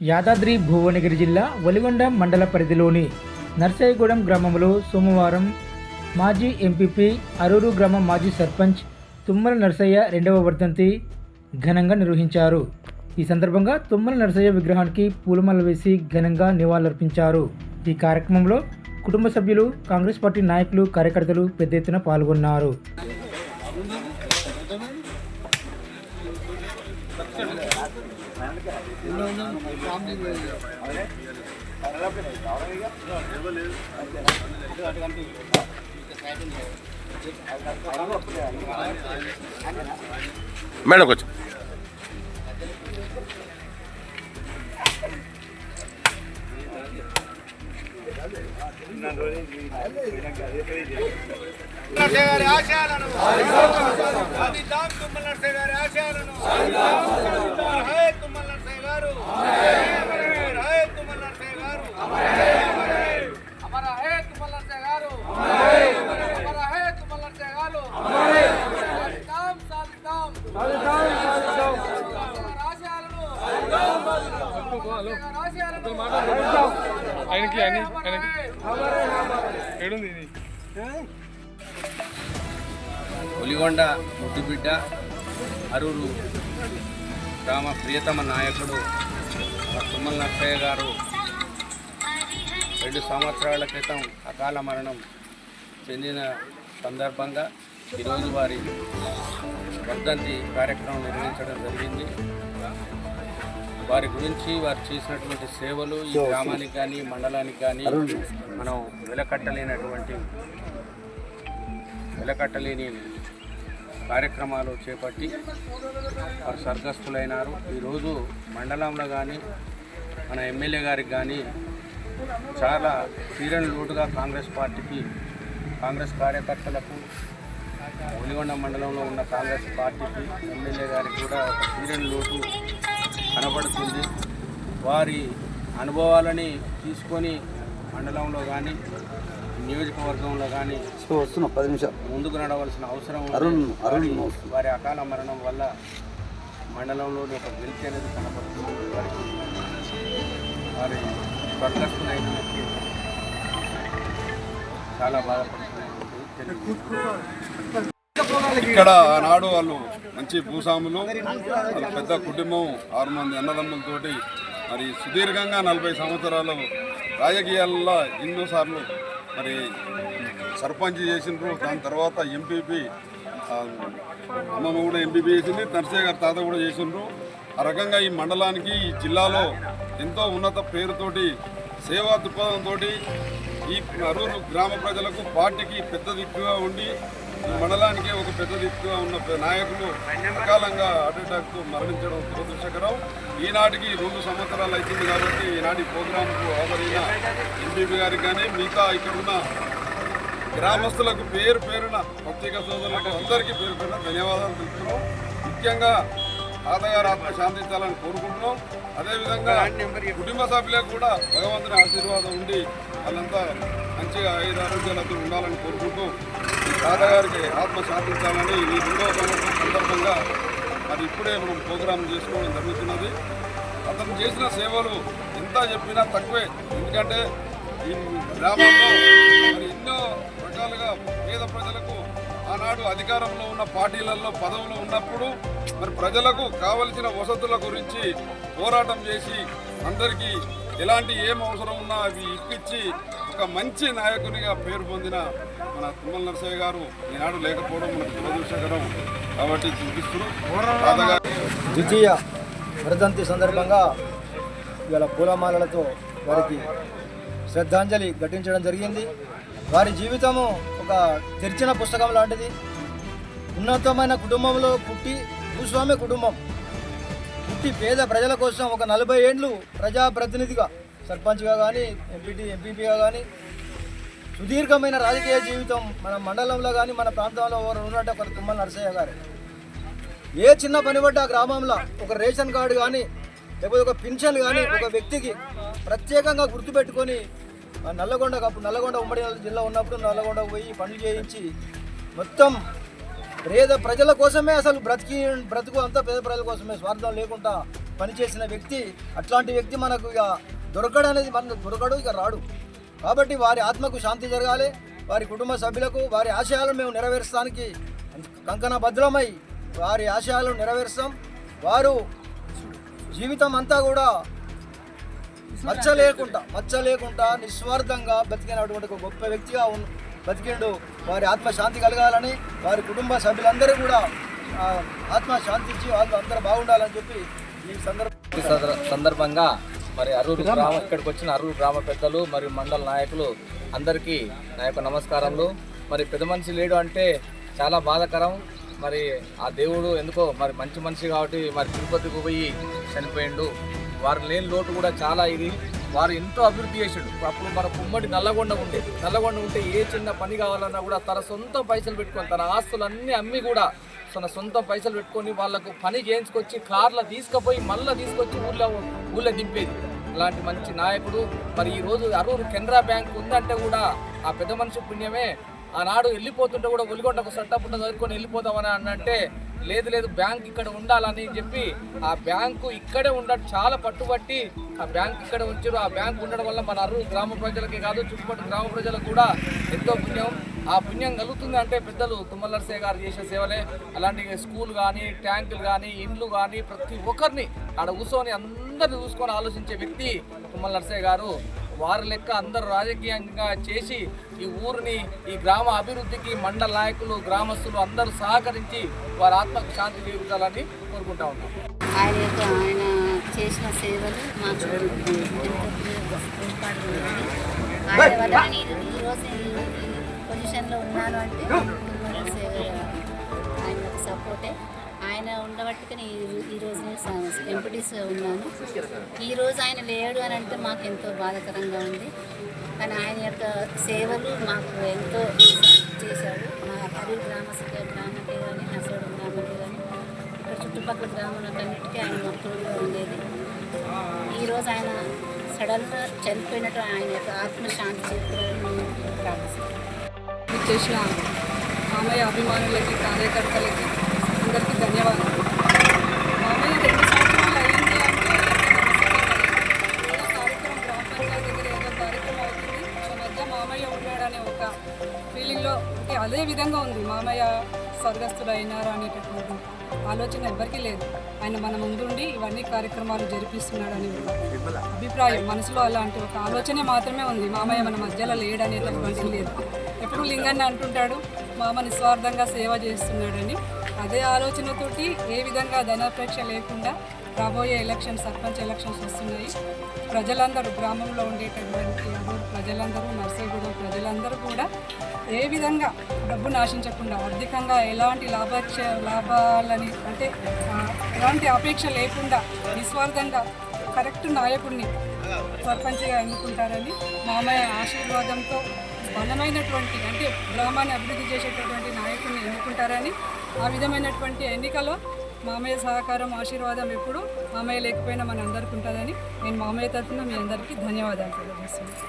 యాదాద్రి భువనగిరి జిల్లా ఒలిగొండ మండల పరిధిలోని నర్సాయిగూడెం గ్రామంలో సోమవారం మాజీ ఎంపీపీ అరూరు గ్రామ మాజీ సర్పంచ్ తుమ్మల నర్సయ్య రెండవ వర్ధంతి ఘనంగా నిర్వహించారు. ఈ సందర్భంగా తుమ్మల నర్సయ్య విగ్రహానికి పూలమాల వేసి ఘనంగా నివాళులర్పించారు. ఈ కార్యక్రమంలో కుటుంబ సభ్యులు కాంగ్రెస్ పార్టీ నాయకులు కార్యకర్తలు పెద్ద ఎత్తున పాల్గొన్నారు. మేడం కొంచెం నరసే గారి ఆశయాలను సాధిద్దాం తుమ్మల నరసే గారి ఆశయాలను హే తుమ్మల నరసే గారు హే తుమ్మల నరసే గారు అమర హే తుమ్మల నరసే గారు అమర హే తుమ్మల నరసే గారు సాధిద్దాం సాధిద్దాం ఆయనకి అని ఆయనకి. ఏడుంది ఇది? పులిగొండ ముద్దుబిడ్డ అరూరు గ్రామ ప్రియతమ నాయకుడు తుమ్మల నరసయ్య గారు. రెండు సంవత్సరాల క్రితం అకాల మరణం చెందిన సందర్భంగా ఈరోజు వారి వర్ధంతి కార్యక్రమం నిర్వహించడం జరిగింది. వారి గురించి వారు చేసినటువంటి సేవలు ఈ గ్రామానికి కానీ మండలానికి కానీ మనం వెలకట్టలేనటువంటి వెలకట్టలేని కార్యక్రమాలు చేపట్టి వారు స్వర్గస్థులైనారు. ఈరోజు మండలంలో కానీ మన ఎమ్మెల్యే గారికి కానీ చాలా తీరని లోటుగా కాంగ్రెస్ పార్టీకి కాంగ్రెస్ కార్యకర్తలకు ఒలిగొండ మండలంలో ఉన్న కాంగ్రెస్ పార్టీకి ఎమ్మెల్యే గారికి కూడా ఒక తీరని లోటు కనబడుతుంది. వారి అనుభవాలని తీసుకొని మండలంలో కానీ నియోజకవర్గంలో కానీ వస్తున్నా పది నిమిషాలు. ముందుకు నడవలసిన అవసరం. అరుణ్ అరుణ్ వారి- వారి అకాల మరణం వల్ల మండలంలోని ఒక వెలితి అనేది కనపడుతుంది వారికి వారి స్వర్గస్థులైనందుకు చాలా బాధపడుతున్నాయి. ఇక్కడ ఆనాడు వాళ్ళు మంచి భూస్వాములు వాళ్ళ పెద్ద కుటుంబం ఆరు మంది అన్నదమ్ములతోటి మరి సుదీర్ఘంగా నలభై సంవత్సరాలు రాజకీయాల్లో ఎన్నోసార్లు మరి సర్పంచ్ చేసిండ్రు దాని తర్వాత ఎంపీపీ అమ్మమ్మ కూడా ఎంపీపీ చేసింది నర్సయ్య గారి తాత కూడా చేసిండ్రు. ఆ రకంగా ఈ మండలానికి ఈ జిల్లాలో ఎంతో ఉన్నత పేరుతోటి సేవా దృక్పథంతో ఈ అరూరు గ్రామ ప్రజలకు పార్టీకి పెద్ద దిక్కుగా ఉండి మండలానికి ఒక పెద్ద దిక్కుగా ఉన్న నాయకులు అకాలంగా హార్ట్ అటాక్తో మరణించడం దురదృష్టకరం. ఈనాటికి రెండు సంవత్సరాలు అవుతుంది కాబట్టి ఈనాటి ప్రోగ్రాంకు హాజరైన ఎంపీపీ గారికి కానీ మిగతా ఇక్కడున్న గ్రామస్తులకు పేరు పేరున ప్రత్యేక సోదరులకు అందరికీ పేరు పేరున ధన్యవాదాలు తెలుపుతున్నాం. ముఖ్యంగా తాతగారు ఆత్మ శాంతించాలని కోరుకుంటున్నాం. అదేవిధంగా కుటుంబ సభ్యులకు కూడా భగవంతుని ఆశీర్వాదం ఉండి వాళ్ళంతా మంచిగా ఐదు ఆరోగ్యాలతో ఉండాలని కోరుకుంటూ తాతగారికి ఆత్మ సాధించాలని ఈ రెండవ సంవత్సరం సందర్భంగా అది ఇప్పుడే మనం ప్రోగ్రాం చేసుకోవడం జరుగుతున్నది. అతను చేసిన సేవలు ఎంత చెప్పినా తక్కువే. ఎందుకంటే ఈ గ్రామంలో మరి ఎన్నో రకాలుగా పేద ప్రజలకు ఆనాడు అధికారంలో ఉన్న పార్టీలలో పదవులు ఉన్నప్పుడు మరి ప్రజలకు కావలసిన వసతుల గురించి పోరాటం చేసి అందరికీ ఎలాంటి ఏం అవసరం ఉన్నా అవి ఇప్పించి ఒక మంచి నాయకునిగా పేరు పొందిన మన తుమ్మల నరసయ్య గారు ఈనాడు లేకపోవడం మనకు దురదృష్టకరం కాబట్టి చింతిస్తున్నాం ద్వితీయ వరదంతి సందర్భంగా ఇవాళ పూలమాలలతో వారికి శ్రద్ధాంజలి ఘటించడం జరిగింది. వారి జీవితము ఒక తెరిచిన పుస్తకం లాంటిది. ఉన్నతమైన కుటుంబంలో పుట్టి భూస్వామ్య కుటుంబం. పుట్టి పేద ప్రజల కోసం ఒక నలభై ఏండ్లు ప్రజాప్రతినిధిగా సర్పంచ్గా కానీ ఎంపీటీ ఎంపీపీగా కానీ సుదీర్ఘమైన రాజకీయ జీవితం మన మండలంలో కానీ మన ప్రాంతంలో ఎవరు ఉన్నట్టు ఒక తుమ్మల నరసయ్య గారు. ఏ చిన్న పని పడ్డ గ్రామంలో ఒక రేషన్ కార్డు కానీ లేకపోతే ఒక పింఛన్ కానీ ఒక వ్యక్తికి ప్రత్యేకంగా గుర్తుపెట్టుకొని ఆ నల్లగొండ అప్పుడు నల్లగొండ ఉమ్మడి జిల్లా ఉన్నప్పుడు నల్లగొండ పోయి పనులు చేయించి మొత్తం పేద ప్రజల కోసమే అసలు బ్రతికి బ్రతుకు అంతా పేద ప్రజల కోసమే. స్వార్థం లేకుండా పనిచేసిన వ్యక్తి అట్లాంటి వ్యక్తి మనకు ఇక దొరకడు అనేది మన దొరకడు ఇక రాడు. కాబట్టి వారి ఆత్మకు శాంతి జరగాలి. వారి కుటుంబ సభ్యులకు వారి ఆశయాలను మేము నెరవేర్చడానికి కంకణ భద్రమై వారి ఆశయాలను నెరవేరుస్తాం వారు జీవితం అంతా కూడా మచ్చ లేకుండా మచ్చ లేకుండా నిస్వార్థంగా బతికినటువంటి ఒక గొప్ప వ్యక్తిగా ఉన్న బతికిండు. వారి ఆత్మశాంతి కలగాలని వారి కుటుంబ సభ్యులందరూ కూడా ఆత్మ శాంతించి వాళ్ళు అందరూ బాగుండాలని చెప్పి ఈ సందర్భం సందర్భంగా మరి అరూరు గ్రామ ఇక్కడికి వచ్చిన అరూరు గ్రామ పెద్దలు మరియు మండల నాయకులు అందరికీ నా యొక్క నమస్కారములు. మరి పెద్ద మనిషి లేడు అంటే చాలా బాధాకరం. మరి ఆ దేవుడు ఎందుకో మరి మంచి మనిషి కాబట్టి మరి తిరుపతికి పోయి చనిపోయిండు. వారు లేని లోటు కూడా చాలా ఇది. వారు ఎంతో అభివృద్ధి చేసాడు. అప్పుడు మన ఉమ్మడి నల్లగొండ ఉండేది నల్లగొండ ఉంటే ఏ చిన్న పని కావాలన్నా కూడా తన సొంత పైసలు పెట్టుకొని తన ఆస్తులన్నీ అమ్మి కూడా తన సొంత పైసలు పెట్టుకొని వాళ్ళకు పని చేయించుకొచ్చి కార్లో తీసుకుపోయి మళ్ళీ తీసుకొచ్చి ఊళ్ళో ఊళ్ళో దింపేది. అలాంటి మంచి నాయకుడు. మరి ఈరోజు అరూరు కెనరా బ్యాంక్ ఉందంటే కూడా ఆ పెద్ద మనిషి పుణ్యమే. ఆనాడు వెళ్ళిపోతుంటే కూడా ఒలిగొండకు సట్టపుట్ట చదువుకొని వెళ్ళిపోతామని అన్నంటే లేదు లేదు బ్యాంక్ ఇక్కడ ఉండాలని చెప్పి ఆ బ్యాంకు ఇక్కడే ఉండడం చాలా పట్టుబట్టి ఆ బ్యాంక్ ఇక్కడ ఉంచారు. ఆ బ్యాంక్ ఉండడం వల్ల మన అరూరు గ్రామ ప్రజలకే కాదు చుట్టుపక్కల గ్రామ ప్రజలకు కూడా ఎంతో పుణ్యం. ఆ పుణ్యం కలుగుతుంది అంటే పెద్దలు తుమ్మలర్సే గారు చేసే సేవలే అలాంటి స్కూల్ కానీ ట్యాంకులు కానీ ఇండ్లు కానీ ప్రతి ఒక్కరిని ఆడ కూర్చొని అందరిని చూసుకొని ఆలోచించే వ్యక్తి తుమ్మల గారు. వారి లెక్క అందరూ రాజకీయంగా చేసి ఈ ఊరిని ఈ గ్రామ అభివృద్ధికి మండల నాయకులు గ్రామస్తులు అందరూ సహకరించి వారి ఆత్మకు శాంతి జీవితాలని కోరుకుంటా ఉన్నాం. ఆయన యొక్క ఆయన చేసిన సేవలు మాకు ఆయన వల్ల ఈరోజు పొజిషన్లో ఉన్నాను అంటే సేవ ఆయన సపోర్టే. ఆయన ఉండబట్టి నేను ఈ- ఈరోజు నేను ఎంపీటీస్ ఉన్నాను. ఈరోజు ఆయన లేడు అని అంటే మాకు ఎంతో బాధాకరంగా ఉంది. కానీ ఆయన యొక్క సేవలు మాకు ఎంతో చేశాడు. మా అరూరు గ్రామ గ్రామంకే కానీ నర్సోడు గ్రామంకే కానీ ఇక్కడ చుట్టుపక్కల గ్రామాలన్నిటికీ ఆయన మొక్కులుగా ఉండేది. ఈరోజు ఆయన సడన్గా చనిపోయినట్టు ఆయన యొక్క ఆత్మశాంతి చేకూరాలని ప్రార్థిస్తాను చేసిన మామయ్య అభిమానులకి కార్యకర్తలకి అందరికీ ధన్యవాదాలు. మామయ్య రెండు సంవత్సరాలు అయింది అంటే కార్యక్రమం గ్రామ పంచాయతీ దగ్గర ఏదో కార్యక్రమం అవుతుంది. మన మధ్య మామయ్య ఉన్నాడనే ఒక ఫీలింగ్లో అదే విధంగా ఉంది. మామయ్య స్వర్గస్థుడు అయినారా అనేటటువంటి ఆలోచన ఎవరికీ లేదు. ఆయన మన ముందుండి ఇవన్నీ కార్యక్రమాలు జరిపిస్తున్నాడని ఒక అభిప్రాయం. మనసులో అలాంటి ఒక ఆలోచనే మాత్రమే ఉంది. మామయ్య మన మధ్యలో లేడనేటటువంటి లేదు. ఎప్పుడు లింగాన్ని అంటుంటాడు మామ నిస్వార్థంగా సేవ చేస్తున్నాడని. అదే ఆలోచనతోటి ఏ విధంగా ధనాపేక్ష లేకుండా రాబోయే ఎలక్షన్ సర్పంచ్ ఎలక్షన్స్ వస్తున్నాయి. ప్రజలందరూ గ్రామంలో ఉండేటటువంటి ప్రజలందరూ నర్సీగూడెం ప్రజలందరూ కూడా ఏ విధంగా డబ్బు నాశించకుండా ఆర్థికంగా ఎలాంటి లాభాక్ష లాభాలని అంటే ఎలాంటి అపేక్ష లేకుండా నిస్వార్థంగా కరెక్ట్ నాయకుడిని సర్పంచ్గా ఎన్నుకుంటారని మామయ్య ఆశీర్వాదంతో బలమైనటువంటి అంటే గ్రామాన్ని అభివృద్ధి చేసేటటువంటి నాయకుడిని ఎన్నుకుంటారని ఆ విధమైనటువంటి ఎన్నికలో మామయ్య సహకారం ఆశీర్వాదం ఎప్పుడు మామయ్య లేకపోయినా మన అందరికీ ఉంటుందని నేను మామయ్య తరఫున మీ అందరికీ ధన్యవాదాలు తెలియజేస్తున్నాను.